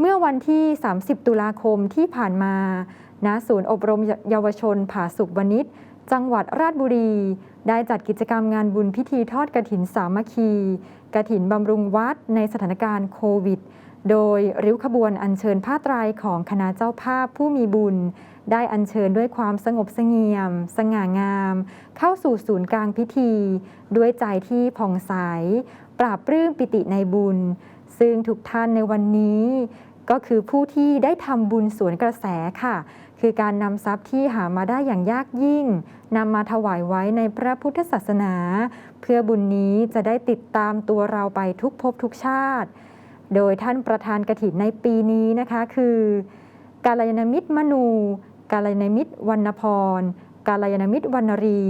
เมื่อวันที่ 30 ตุลาคมที่ผ่านมาณศูนย์อบรมเยาวชนผาสุกวณิชจังหวัดราชบุรี ได้จัดกิจกรรมงานบุญพิธีทอดกระถินสามัคคีกระถินบำรุงวัดในสถานการณ์โควิด โดยริ้วขบวนอัญเชิญผ้าไตรของคณะเจ้าภาพผู้มีบุญ ได้อัญเชิญด้วยความสงบเสงี่ยม สง่างาม เข้าสู่ศูนย์กลางพิธี ด้วยใจที่ผ่องใส ปราบปลื้มปิติในบุญ ซึ่งทุกท่านในวันนี้ก็คือผู้ที่ได้ทำบุญสวนกระแสค่ะ คือการนำทรัพย์ที่หามาได้อย่างยากยิ่งนำมาถวายไว้ในพระพุทธศาสนา เพื่อบุญนี้จะได้ติดตามตัวเราไปทุกภพทุกชาติ โดยท่านประธานกฐินในปีนี้นะคะคือ กาลยานมิตรมนู กาลยานมิตรวรรณพร กาลยานมิตรวรรณรี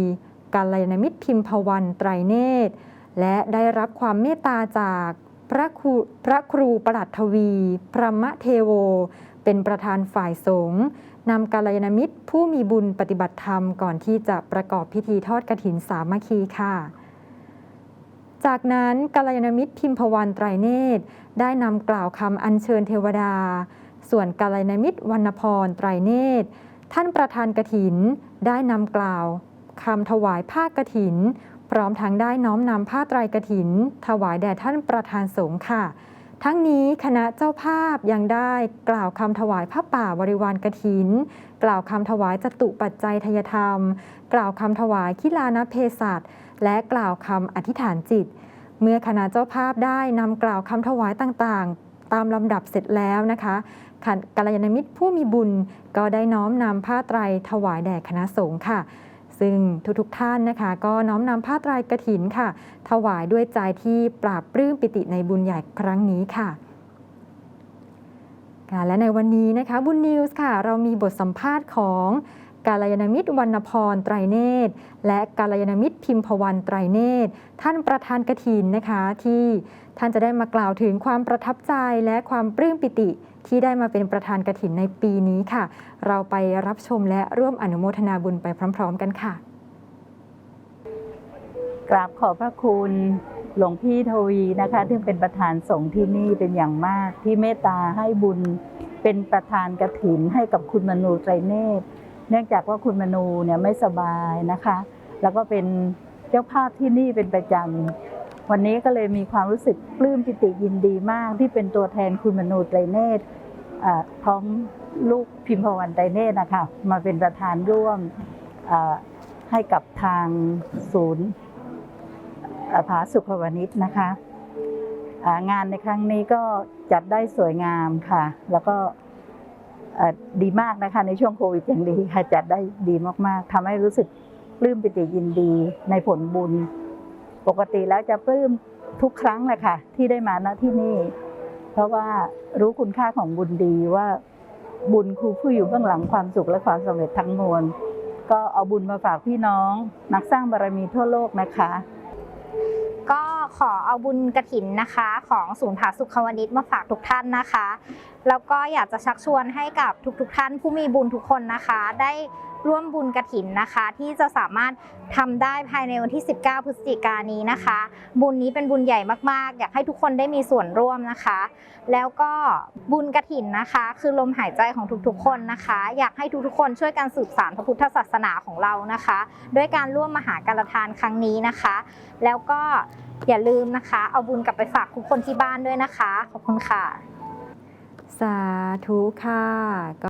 กาลยานมิตรพิมพวันไตรเนตร และได้รับความเมตตาจาก พระครูพระครูประหลัดทวี พระมะเทโว เป็นประธานฝ่ายสงฆ์นำกาลยานมิตรผู้มีบุญปฏิบัติธรรมก่อนที่จะประกอบพิธีทอดกฐินสามัคคีค่ะ จากนั้นกาลยานมิตรทิมพวันไตรเนตร ได้นำกล่าวคำอัญเชิญเทวดา ส่วนกาลยานมิตรวรรณพรไตรเนตร ท่านประธานกฐินได้นำกล่าวคำถวายผ้ากฐิน ร้อมทั้งได้น้อมนำผ้าไตรกฐิน ถวายแด่ท่านประธานสงฆ์ค่ะ ทั้งนี้คณะเจ้าภาพยังได้กล่าวคำถวายผ้าป่าบริวารกฐิน กล่าวคำถวายจตุปัจจัยทยธรรม กล่าวคำถวายคิลานเพศัตและกล่าวคำอธิษฐานจิต เมื่อคณะเจ้าภาพได้นำกล่าวคำถวายต่างๆ ตามลำดับเสร็จแล้วนะคะกัลยาณมิตรผู้มีบุญก็ได้น้อมนำผ้าไตรถวายแด่คณะสงฆ์ค่ะ ซึ่งทุกๆท่านนะคะ ก็น้อมนำผ้าไตรกฐินค่ะ ถวายด้วยใจที่ปราบปลื้มปิติในบุญใหญ่ครั้งนี้ค่ะค่ะและในวันนี้นะคะบุญนิวส์ค่ะ เรามีบทสัมภาษณ์ของกาลยานมิตรวรรณพรไตรเนตร และกาลยานมิตรพิมพวันไตรเนตร ท่านประธานกฐินนะคะที่ท่านจะได้มากล่าวถึงความประทับใจและความปลื้มปิติ ที่ได้มาเป็นประธานกฐินในปีนี้ค่ะ เราไปรับชมและร่วมอนุโมทนาบุญไปพร้อม ๆ กันค่ะ กราบขอบพระคุณหลวงพี่ทวีนะคะซึ่เป็นประธานสงฆ์ที่นี่เป็นอย่างมากที่เมตตาให้บุญเป็นประธานกฐินให้กับคุณมนูไตรเนตร เนื่องจากว่าคุณมนูเนี่ยไม่สบายนะคะ แล้วก็เป็นเจ้าภาพที่นี่เป็นประจำ วันนี้ก็เลยมีความรู้สึกปลื้มปิติยินดีมาก ที่เป็นตัวแทนคุณมนูไตรเนตรพร้อมลูกพิมพวันไตรเนตรนะคะมาเป็นประธานร่วมให้กับทางศูนย์อ่าผาสุขวณิชนะคะงานในครั้งนี้ก็จัดได้สวยงามค่ะ แล้วก็ดีมากนะคะในช่วงโควิดอย่างดีค่ะจัดได้ดีมากๆทำให้รู้สึกปลื้มปิติยินดีในผลบุญ ปกติแล้วจะปลื้มทุกครั้งแหละค่ะ ที่ได้มาณที่นี่ เพราะว่ารู้คุณค่าของบุญดีว่าบุญคือผู้อยู่เบื้องหลังความสุขและความสำเร็จทั้งมวลก็เอาบุญมาฝากพี่น้อง นักสร้างบารมีทั่วโลกนะคะ ก็ขอเอาบุญกระถินนะคะ ของศูนย์ผาสุขวณิชมาฝากทุกท่านนะคะ แล้วก็อยากจะชักชวนให้กับทุกๆทท่านผู้มีบุญทุกคนนะคะ ได้ร่วมบุญกระถินนะคะ ที่จะสามารถทำได้ภายในวันที่ 19 พฤศจิกายนนี้นะคะ บุญนี้เป็นบุญใหญ่มากๆ อยากให้ทุกคนได้มีส่วนร่วมนะคะ แล้วก็บุญกระถินนะคะ คือลมหายใจของทุกๆ คนนะคะ อยากให้ทุกๆ คนช่วยกันสืบสานพระพุทธศาสนาของเรานะคะ ด้วยการร่วมมหาการทานครั้งนี้นะคะ แล้วก็อย่าลืมนะคะ เอาบุญกลับไปฝากทุกคนที่บ้านด้วยนะคะ ขอบคุณค่ะ สาธุค่ะ